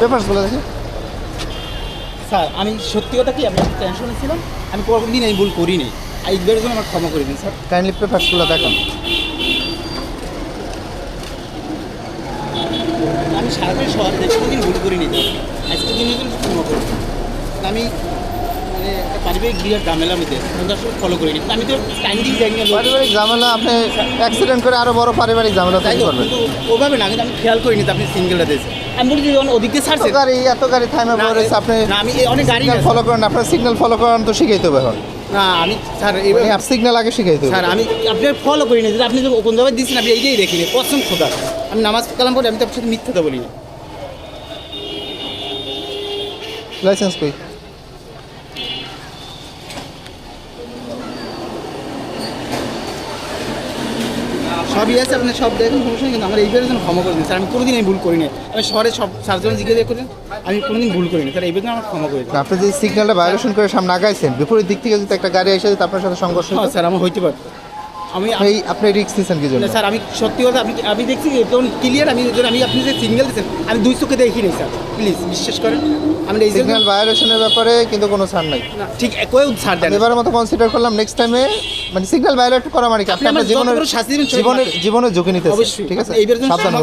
পেপারসগুলো দেখি। স্যার আমি সত্যি কথা কি আমি টেনশনে ছিলাম আমি কোনোদিন আমি ভুল করিনি। এইবারের জন্য আমার ক্ষমা করে দিন স্যার। কাইন্ডলি পেপারসগুলো দেখান। আমি সারাদিন শহরে দেখি কোনোদিন ভুল করিনি আজকে দিন ক্ষমা করি আমি পারিবারিক বিয়ের ঝামেলার মধ্যে ফলো করিনি। আমি তো টাইম যাই না পারিবারিক ঝামেলা আপনি অ্যাক্সিডেন্ট করে বড় পারিবারিক ঝামেলা তৈরি করবেন ওভাবে না কিন্তু আমি খেয়াল করিনি তো আপনি সিঙ্গেলটা দিয়েছেন আমি বলি যখন ওদিকে এত ছাড়ছে গাড়ি এত গাড়ি থাইমে না, পড়ে রয়েছে আপনি না, আমি এই অনেক গাড়ি ফলো করেন আপনার সিগন্যাল ফলো করেন তো শিখাইতে হবে এখন। না আমি স্যার এইভাবে সিগন্যাল আগে স্যার আমি আপনার ফলো করি না আপনি যে কোন জায়গায় দিচ্ছেন আপনি এইটাই দেখিনি। কসম খোদা। আমি নামাজ কালাম পড়ে আমি তো আপনার সাথে মিথ্যাটা বলি না লাইসেন্স কই? সবই আছে আপনি সব দেখেন সমস্যা কিন্তু আমার এইবারের জন্য ক্ষমা করে দিন। স্যার আমি কোনোদিন আমি ভুল করি না আমি শহরে সব সার্জন জিজ্ঞাসা করি আমি কোনোদিন ভুল করি না স্যার এইবার আমার ক্ষমা করে দিন। আপনি যে সিগন্যালটা ভায়োলেশন করে সামনে আগাইছেন বিপরীত দিক থেকে যদি একটা গাড়ি এসে আপনার সাথে সংঘর্ষ হ্যাঁ স্যার আমার হইতে পারত আমি এই আপনি রিক্স কি জন্য? স্যার আমি সত্যি কথা আমি আমি দেখছি একদম ক্লিয়ার আমি আমি আপনি যে সিগন্যাল দিয়েছেন আমি দুই চোখে দেখি নাই স্যার। প্লিজ বিশ্বাস করেন। আমি এই সিগন্যাল ভায়োলেশনের ব্যাপারে কিন্তু কোনো ছাড় নাই। না, ঠিক কেউ ছাড় দেন। এবারের মতো কনসিডার করলাম নেক্সট টাইমে মানে সিগন্যাল ভায়োলেট করা মানে কি? আপনি আপনি আপনার জীবনের জীবনের। জীবনের ঝুঁকি নিতে ঠিক আছে? সাবধান